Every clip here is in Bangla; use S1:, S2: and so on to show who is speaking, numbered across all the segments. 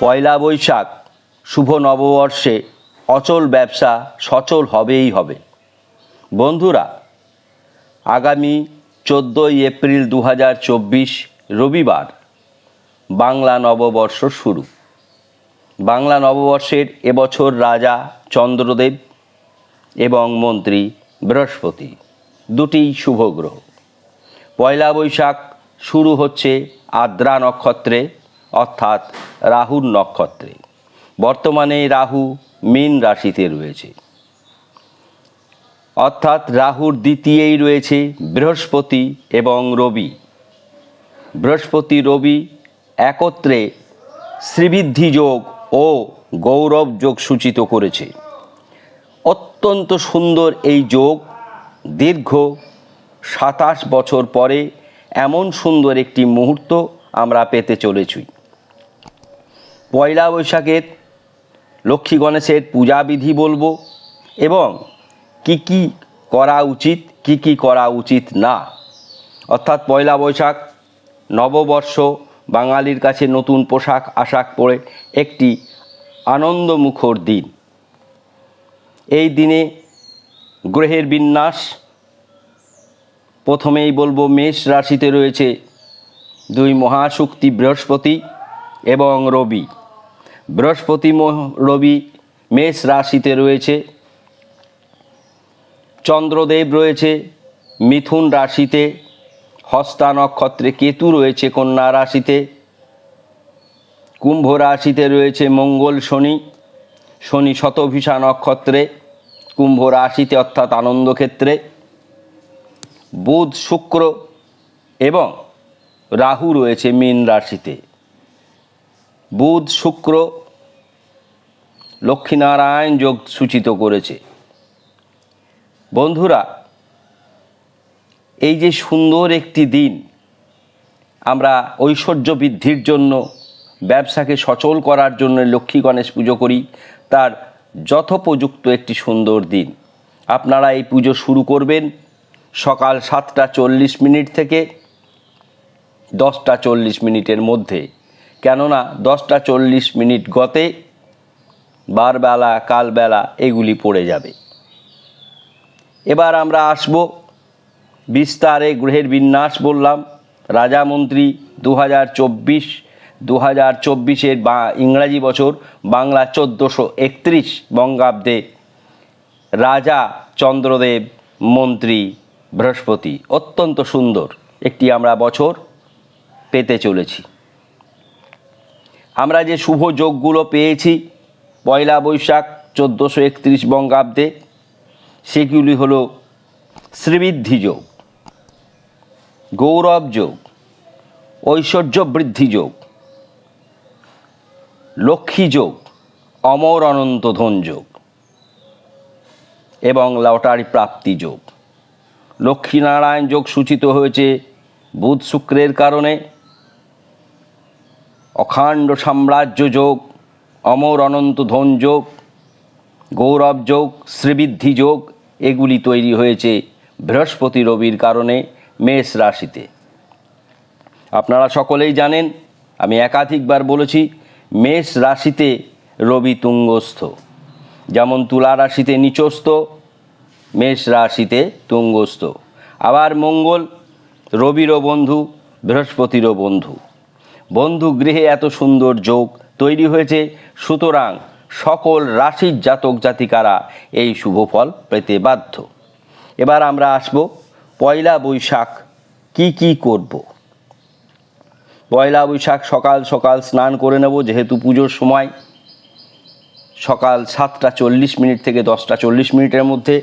S1: পয়লা বৈশাখ, শুভ নববর্ষে অচল ব্যবসা সচল হবেই হবে। বন্ধুরা, আগামী চোদ্দোই এপ্রিল দু হাজার চব্বিশ রবিবার বাংলা নববর্ষ শুরু। বাংলা নববর্ষের এবছর রাজা চন্দ্রদেব এবং মন্ত্রী বৃহস্পতি দুটিই শুভ গ্রহ। পয়লা বৈশাখ শুরু হচ্ছে আদ্রা নক্ষত্রে, অর্থাৎ রাহুর নক্ষত্রে। বর্তমানে রাহু মীন রাশিতে রয়েছে। অর্থাৎ রাহুর দ্বিতীয়েই রয়েছে বৃহস্পতি এবং রবি। বৃহস্পতি, রবি একত্রে শ্রীবৃদ্ধি যোগ ও গৌরব যোগ সূচিত করেছে। অত্যন্ত সুন্দর এই যোগ দীর্ঘ সাতাশ বছর পরে এমন সুন্দর একটি মুহূর্ত আমরা পেতে চলেছি। পয়লা বৈশাখের লক্ষ্মী গণেশের পূজাবিধি বলব এবং কি কি করা উচিত, কি কি করা উচিত না। অর্থাৎ পয়লা বৈশাখ, নববর্ষ, বাঙালির কাছে নতুন পোশাক, আশাক পরে একটি আনন্দমুখর দিন। এই দিনে গ্রহের বিন্যাস, প্রথমেই বলব মেষ রাশিতে রয়েছে দুই মহাশক্তি বৃহস্পতি এবং রবি। বৃহস্পতি রবি মেষ রাশিতে রয়েছে, চন্দ্রদেব রয়েছে, মিথুন রাশিতে, হস্তা নক্ষত্রে কেতু রয়েছে কন্যা রাশিতে, কুম্ভ রাশিতে রয়েছে মঙ্গল শনি শনি শতভিষা নক্ষত্রে, কুম্ভ রাশিতে অর্থাৎ আনন্দক্ষেত্রে, বুধ শুক্র এবং রাহু রয়েছে মীন রাশিতে। বুধ শুক্র লক্ষ্মীনারায়ণ যোগ সূচিত করেছে। বন্ধুরা, এই যে সুন্দর একটি দিন, আমরা ঐশ্বর্য বৃদ্ধির জন্য, ব্যবসাকে সচল করার জন্য লক্ষ্মী গণেশ পুজো করি, তার যথোপযুক্ত একটি সুন্দর দিন। আপনারা এই পুজো শুরু করবেন সকাল সাতটা চল্লিশ মিনিট থেকে দশটা চল্লিশ মিনিটের মধ্যে। কেননা দশটা চল্লিশ মিনিট গতে বারবেলা, কালবেলা এগুলি পড়ে যাবে। এবার আমরা আসব বিস্তারে গ্রহের বিন্যাস বললাম। রাজামন্ত্রী দু হাজার চব্বিশ দু হাজার চব্বিশের বা ইংরাজি বছর, বাংলা চোদ্দোশো একত্রিশ বঙ্গাব্দে রাজা চন্দ্রদেব, মন্ত্রী বৃহস্পতি। অত্যন্ত সুন্দর একটি আমরা বছর পেতে চলেছি। আমরা যে শুভ যোগগুলো পেয়েছি, পয়লা বৈশাখ চোদ্দোশো একত্রিশ বঙ্গাব্দে, সেগুলি হল শ্রীবৃদ্ধি যোগ, গৌরব যোগ, ঐশ্বর্য বৃদ্ধি যোগ, লক্ষ্মী যোগ, অমর অনন্ত ধন যোগ এবং লটারি প্রাপ্তি যোগ। লক্ষ্মীনারায়ণ যোগ সূচিত হয়েছে বুধ শুক্রের কারণে। অখাণ্ড সাম্রাজ্য যোগ, অমর অনন্ত ধন যোগ, গৌরব যোগ, শ্রীবৃদ্ধি যোগ, এগুলি তৈরি হয়েছে বৃহস্পতি রবির কারণে মেষ রাশিতে। আপনারা সকলেই জানেন, আমি একাধিকবার বলেছি, মেষ রাশিতে রবি তুঙ্গস্থ। যেমন তুলা রাশিতে নিচস্থ, মেষ রাশিতে তুঙ্গস্থ। আবার মঙ্গল, রবিরও বন্ধু, বৃহস্পতিরও বন্ধু। বন্ধু গৃহে এত সুন্দর যোগ তৈরি হয়েছে। সুতরাং সকল রাশির জাতক জাতিকারা এই শুভ ফল পেতে বাধ্য। এবার আমরা আসব পয়লা বৈশাখ কি কি করব। পয়লা বৈশাখ সকাল সকাল স্নান করে নেব যেহেতু পুজোর সময়। সকাল সাতটা চল্লিশ মিনিট থেকে দশটা চল্লিশ মিনিটের মধ্যে।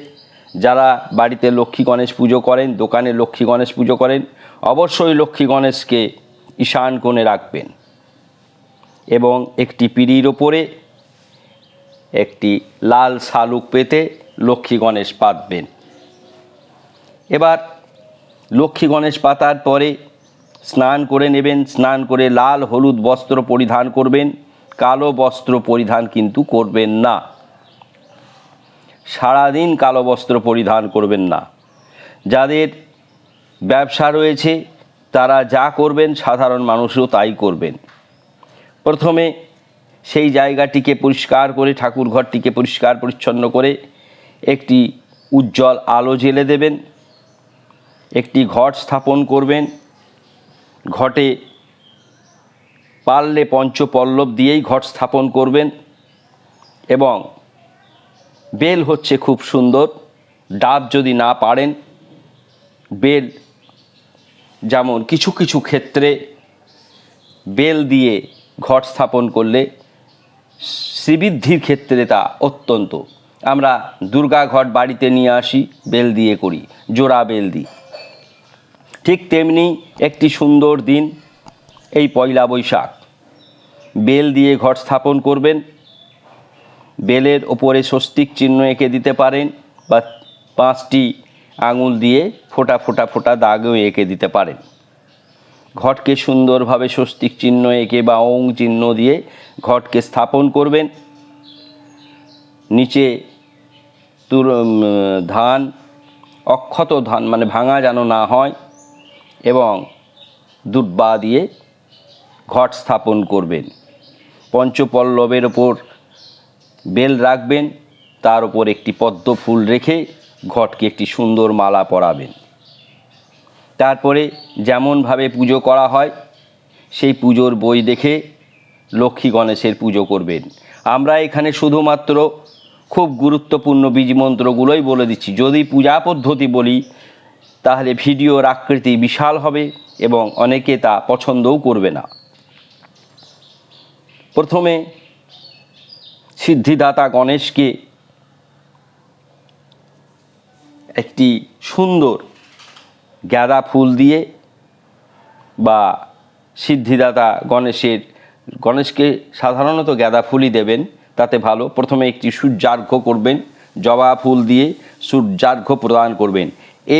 S1: যারা বাড়িতে লক্ষ্মী গণেশ পুজো করেন, দোকানে লক্ষ্মী গণেশ পুজো করেন, অবশ্যই লক্ষ্মী গণেশকে ঈশান কোণে রাখবেন এবং একটি পিঁড়ির ওপরে একটি লাল শালুক পেতে লক্ষ্মী গণেশ পাতবেন। এবার লক্ষ্মী গণেশ পাতার পরে স্নান করে নেবেন, স্নান করে লাল হলুদ বস্ত্র পরিধান করবেন, কালো বস্ত্র পরিধান কিন্তু করবেন না। সারাদিন কালো বস্ত্র পরিধান করবেন না। যাদের ব্যবসা রয়েছে তারা যা করবেন, সাধারণ মানুষও তাই করবেন। প্রথমে সেই জায়গাটিকে পরিষ্কার করে, ঠাকুর ঘরটিকে পরিষ্কার পরিচ্ছন্ন করে একটি উজ্জ্বল আলো জেলে দেবেন, একটি ঘট স্থাপন করবেন। ঘটে পারলে পঞ্চপল্লব দিয়েই ঘট স্থাপন করবেন এবং বেল হচ্ছে খুব সুন্দর, ডাব যদি না পারেন, বেল যেমন কিছু কিছু ক্ষেত্রে বেল দিয়ে ঘট স্থাপন করলে শ্রীবৃদ্ধির ক্ষেত্রে তা অত্যন্ত। আমরা দুর্গা ঘট বাড়িতে নিয়ে আসি, বেল দিয়ে করি, জোড়া বেল দিই। ঠিক তেমনি একটি সুন্দর দিন, এই পয়লা বৈশাখ। বেল দিয়ে ঘট স্থাপন করবেন, বেলের ওপরে স্বস্তিক চিহ্ন এঁকে দিতে পারেন বা পাঁচটি আঙুল দিয়ে ফোটা ফোটা ফোটা দাগও এঁকে দিতে পারেন। ঘটকে সুন্দরভাবে স্বস্তিক চিহ্ন এঁকে বা ওং চিহ্ন দিয়ে ঘটকে স্থাপন করবেন। নিচে তুর ধান, অক্ষত ধান মানে ভাঙা যেন না হয় এবং দুর্বা দিয়ে ঘট স্থাপন করবেন। পঞ্চপল্লবের ওপর বেল রাখবেন, তার উপর একটি পদ্ম ফুল রেখে ঘটকে একটি সুন্দর মালা পরাবেন। তারপরে যেমনভাবে পুজো করা হয়, সেই পুজোর বই দেখে লক্ষ্মী গণেশের পুজো করবেন। আমরা এখানে শুধুমাত্র খুব গুরুত্বপূর্ণ বীজ মন্ত্রগুলোই বলে দিচ্ছি। যদি পূজা পদ্ধতি বলি, তাহলে ভিডিওর আকৃতি বিশাল হবে এবং অনেকে তা পছন্দও করবে না। প্রথমে সিদ্ধিদাতা গণেশকে একটি সুন্দর গাঁদা ফুল দিয়ে বা সিদ্ধিদাতা গণেশের, গণেশকে সাধারণত গাঁদা ফুলই দেবেন, তাতে ভালো। প্রথমে একটি সূর্যার্ঘ্য করবেন, জবা ফুল দিয়ে সূর্যার্ঘ্য প্রদান করবেন।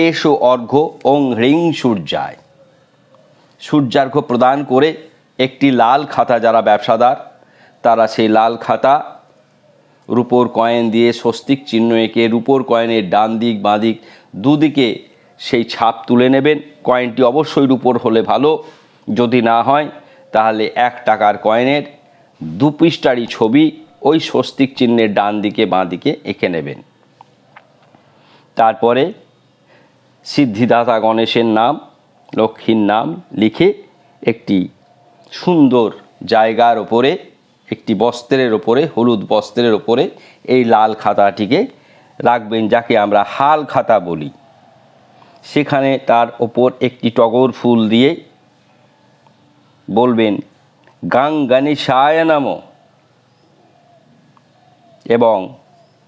S1: এসো অর্ঘ্য, ওং হ্রিং সূর্যায়। সূর্যার্ঘ্য প্রদান করে একটি লাল খাতা, যারা ব্যবসাদার, তারা সেই লাল খাতা রুপোর কয়েন দিয়ে স্বস্তিক চিহ্ন এঁকে রুপোর কয়েনের ডান দিক, বাঁ দিক দুদিকে সেই ছাপ তুলে নেবেন। কয়েনটি অবশ্যই রুপোর হলে ভালো, যদি না হয়, তাহলে এক টাকার কয়েনের দু পৃষ্ঠারই ছবি ওই স্বস্তিক চিহ্নের ডান দিকে, বাঁ দিকে এঁকে নেবেন। তারপরে সিদ্ধিদাতা গণেশের নাম, লক্ষ্মীর নাম লিখে একটি সুন্দর জায়গার ওপরে একটি বস্ত্রের ওপরে হলুদ বস্ত্রের ওপরে এই লাল খাতাটিকে রাখবেন, যাকে আমরা হাল খাতা বলি। সেখানে তার ওপর একটি টগর ফুল দিয়ে বলবেন গাং গণেশায় নাম। এবং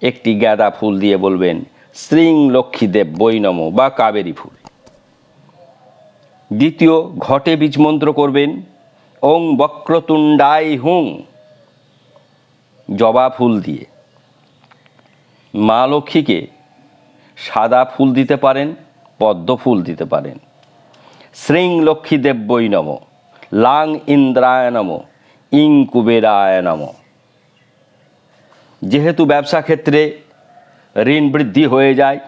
S1: একটি গাঁদা ফুল দিয়ে বলবেন, শ্রীং লক্ষ্মীদেব বৈনম বা কাবেরী ফুল। দ্বিতীয়, ঘটে বীজ মন্ত্র করবেন, ওং বক্রতুণ্ডাই হুং। জবা ফুল দিয়ে। মা লক্ষ্মীকে সাদা ফুল দিতে পারেন, পদ্ম ফুল দিতে পারেন। শ্রীং লক্ষ্মীদেব বৈ নম, লাং ইন্দ্রায় নম, ইং কুবেরায় নম। যেহেতু ব্যবসা ক্ষেত্রে ঋণ বৃদ্ধি হয়ে যায়,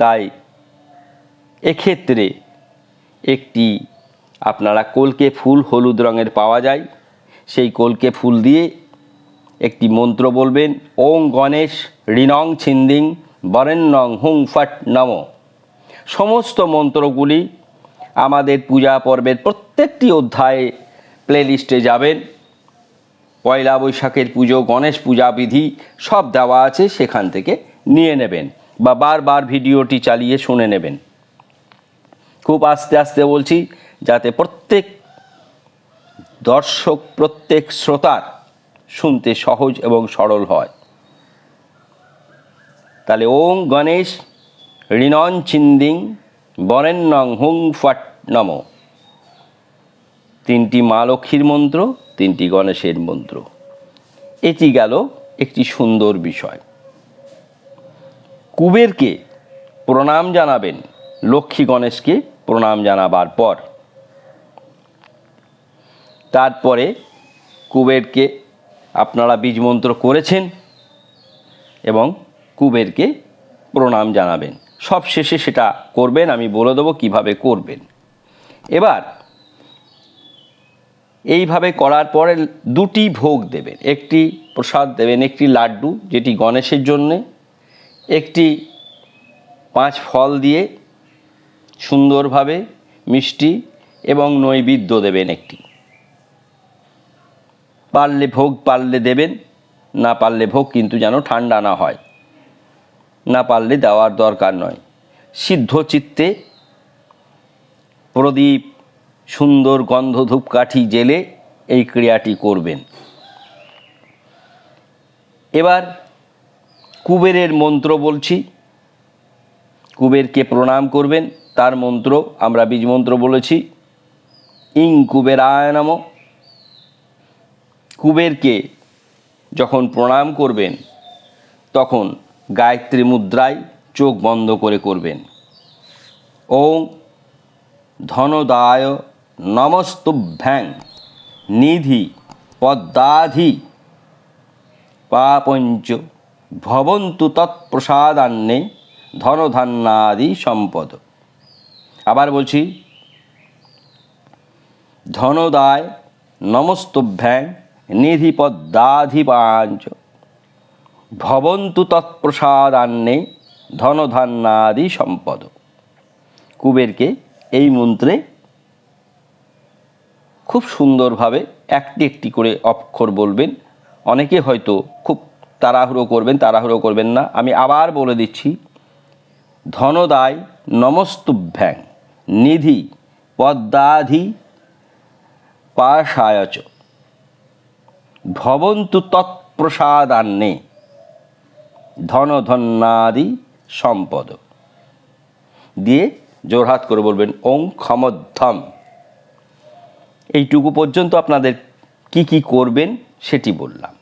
S1: তাই এক্ষেত্রে একটি আপনারা কলকে ফুল হলুদ রঙের পাওয়া যায়, সেই কলকে ফুল দিয়ে একটি মন্ত্র বলবেন, ওং গণেশ ঋণং ছিন্দিং বরেণ্যং হুং ফট নম। সমস্ত মন্ত্রগুলি আমাদের পূজা পর্বের প্রত্যেকটি অধ্যায়ে প্লেলিস্টে যাবেন। পয়লা বৈশাখের পুজো, গণেশ পূজা বিধি সব দেওয়া আছে, সেখান থেকে নিয়ে নেবেন বা বারবার ভিডিওটি চালিয়ে শুনে নেবেন। খুব আস্তে আস্তে বলছি, যাতে প্রত্যেক দর্শক, প্রত্যেক শ্রোতার শুনতে সহজ এবং সরল হয়। তাহলে ওং গণেশ ঋণন চিন্দিং বরেণ্যং হুং ফট নম। তিনটি মা লক্ষ্মীর মন্ত্র, তিনটি গণেশের মন্ত্র। এটি গেল একটি সুন্দর বিষয়। কুবেরকে প্রণাম জানাবেন, লক্ষ্মী গণেশকে প্রণাম জানাবার পর। তারপরে কুবেরকে আপনারা বীজমন্ত্র করেছেন এবং কুবেরকে প্রণাম জানাবেন। সব শেষে সেটা করবেন, আমি বলে দেবো কীভাবে করবেন। এবার, এইভাবে করার পরে দুটি ভোগ দেবেন। একটি প্রসাদ দেবেন, একটি লাড্ডু, যেটি গণেশের জন্যে, একটি পাঁচ ফল দিয়ে সুন্দরভাবে মিষ্টি এবং নৈবেদ্য দেবেন একটি। পারলে ভোগ, পারলে দেবেন, না পারলে ভোগ কিন্তু যেন ঠান্ডা না হয়। না পারলে দেওয়ার দরকার নয়। সিদ্ধ চিত্তে প্রদীপ, সুন্দর গন্ধ ধূপকাঠি জেলে এই ক্রিয়াটি করবেন। এবার কুবেরের মন্ত্র বলছি। কুবেরকে প্রণাম করবেন। তার মন্ত্র আমরা বীজ মন্ত্র বলেছি। ইং কুবেরায় নম। কুবেরকে যখন প্রণাম করবেন, তখন গায়ত্রী মুদ্রায় চোখ বন্ধ করে করবেন। ওং ধনদায় নমস্তুভ্যাং নিধি পদ্মাধি পাপঞ্চ ভবন্তু তৎপ্রসাদান্নে ধনধান্যাদি সম্পদ। আবার বলছি, ধনদায় নমস্তুভ্যাং নিধিপদ্মাধিপাঞ্চ। ভবন্তু তৎপ্রসাদান্নে ধনধান্যাদি সম্পদ। কুবেরকে এই মন্ত্রে খুব সুন্দরভাবে একটি একটি করে অক্ষর বলবেন। অনেকে হয়তো খুব তাড়াহুড়ো করবেন তাড়াহুড়ো করবেন না। আমি আবার বলে দিচ্ছি, ধনদায় নমস্তুভ্যাং নিধি পদ্মাধি পাশায়চ ভবন্তু তৎপ্রসাদান্নে ধনধন্যাদি সম্পদ। দিয়ে জোরহাত করে বলবেন, ওং ক্ষমধ্যম। এইটুকু পর্যন্ত আপনাদের কি কি করবেন সেটি বললাম।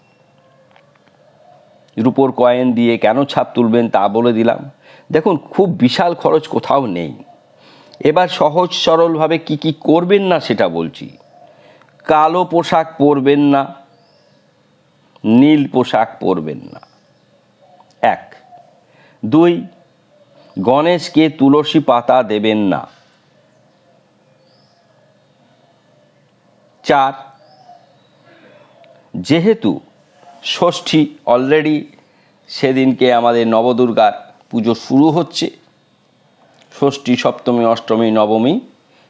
S1: রুপোর কয়েন দিয়ে কেন ছাপ তুলবেন তা বলে দিলাম। দেখুন, খুব বিশাল খরচ কোথাও নেই। এবার সহজ সরলভাবে কি কি করবেন না সেটা বলছি। কালো পোশাক পরবেন না নীল পোশাক পরবেন না। এক। দুই, গণেশকে তুলসী পাতা দেবেন না। চার, যেহেতু ষষ্ঠী অলরেডি সেদিনকে আমাদের নবদুর্গার পুজো শুরু হচ্ছে, ষষ্ঠী, সপ্তমী, অষ্টমী, নবমী,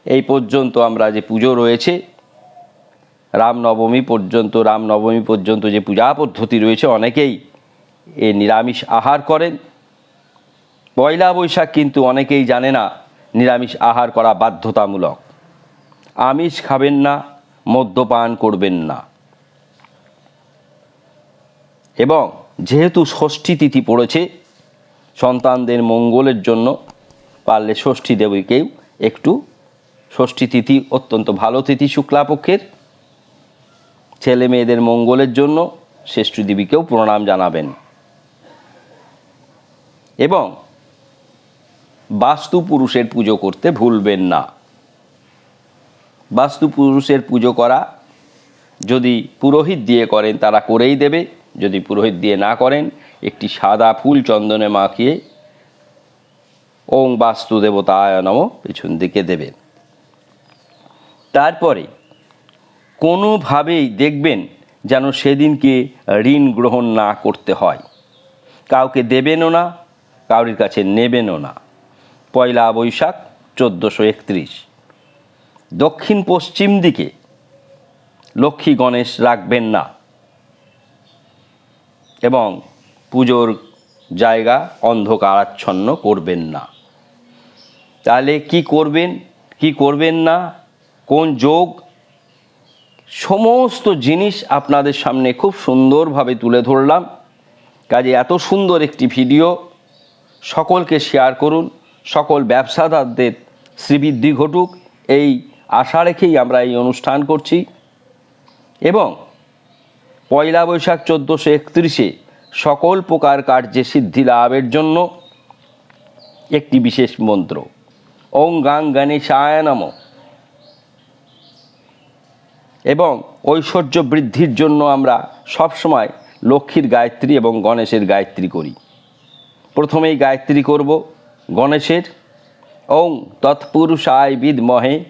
S1: এই পর্যন্ত আমরা যে পুজো রয়েছে রামনবমী পর্যন্ত রামনবমী পর্যন্ত যে পূজা পদ্ধতি রয়েছে, অনেকেই এ নিরামিষ আহার করেন। পয়লা বৈশাখ কিন্তু অনেকেই জানে না, নিরামিষ আহার করা বাধ্যতামূলক। আমিষ খাবেন না, মদ্যপান করবেন না। এবং যেহেতু ষষ্ঠী তিথি পড়েছে, সন্তানদের মঙ্গলের জন্য পারলে ষষ্ঠী দেবীকেও একটু ষষ্ঠী তিথি অত্যন্ত ভালো তিথি শুক্লাপক্ষের ছেলে মেয়েদের মঙ্গলের জন্য শ্রেষ্ঠী দেবীকেও প্রণাম জানাবেন। এবং বাস্তু পুরুষের পুজো করতে ভুলবেন না। বাস্তু পুরুষের পুজো করা যদি পুরোহিত দিয়ে করেন, তারা করেই দেবে। যদি পুরোহিত দিয়ে না করেন, একটি সাদা ফুল চন্দনে মাখিয়ে ওং বাস্তু দেবতায় নম পেছন দিকে দেবেন। তারপরে কোনোভাবেই দেখবেন যেন সেদিনকে ঋণ গ্রহণ না করতে হয়। কাউকে দেবেনও না, কাউরির কাছে নেবেনও না। পয়লা বৈশাখ চোদ্দোশো একত্রিশ। দক্ষিণ পশ্চিম দিকে লক্ষ্মী গণেশ রাখবেন না। এবং পুজোর জায়গা অন্ধকারাচ্ছন্ন করবেন না। তাহলে কি করবেন কি করবেন না, কোন যোগ সমস্ত জিনিস আপনাদের সামনে খুব সুন্দরভাবে তুলে ধরলাম। কাজে এত সুন্দর একটি ভিডিও। সকলকে শেয়ার করুন। সকল ব্যবসাদারদের শ্রীবৃদ্ধি ঘটুক। এই আশা রেখেই আমরা এই অনুষ্ঠান করছি। এবং পয়লা বৈশাখ চোদ্দোশো একত্রিশে সকল প্রকার কার্যে সিদ্ধি লাভের জন্য একটি বিশেষ মন্ত্র। ওং গাং গণেশায় নম। এবং ঐশ্বর্য বৃদ্ধির জন্য আমরা সবসময় লক্ষ্মীর গায়ত্রী এবং গণেশের গায়ত্রী করি। প্রথমেই গায়ত্রী করব গণেশের। ওং তৎপুরুষায় বিদমহে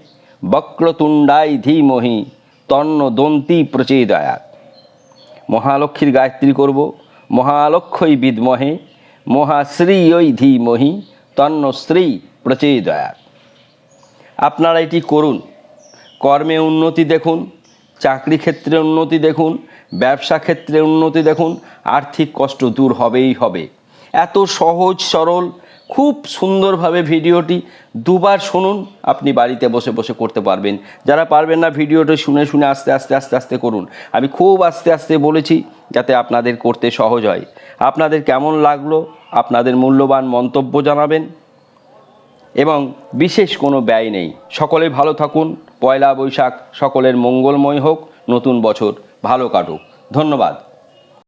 S1: বক্রতুণ্ডায় ধীমহি তন্ন দন্তি প্রচেদয়াত। মহালক্ষ্মীর গায়ত্রী করব মহালক্ষ্মী বিদ্মহে মহাশ্রী ওই ধীমহি তন্ন শ্রী প্রচেদয়াত। আপনারা এটি করুন। কর্মে উন্নতি দেখুন। চাকরি ক্ষেত্রে উন্নতি দেখুন, ব্যবসা ক্ষেত্রে উন্নতি দেখুন, আর্থিক কষ্ট দূর হবেই হবে। এত সহজ, সরল, খুব সুন্দরভাবে ভিডিওটি দুবার শুনুন, আপনি বাড়িতে বসে বসে করতে পারবেন। যারা পারবেন না ভিডিওটি শুনে শুনে আস্তে আস্তে আস্তে আস্তে করুন। আমি খুব আস্তে আস্তে বলেছি যাতে আপনাদের করতে সহজ হয়। আপনাদের কেমন লাগল? আপনাদের মূল্যবান মন্তব্য জানাবেন। এবং বিশেষ কোনো ব্যয় নেই। সকলে ভালো থাকুন। পয়লা বৈশাখ সকলের মঙ্গলময় হোক। নতুন বছর ভালো কাটুক। ধন্যবাদ।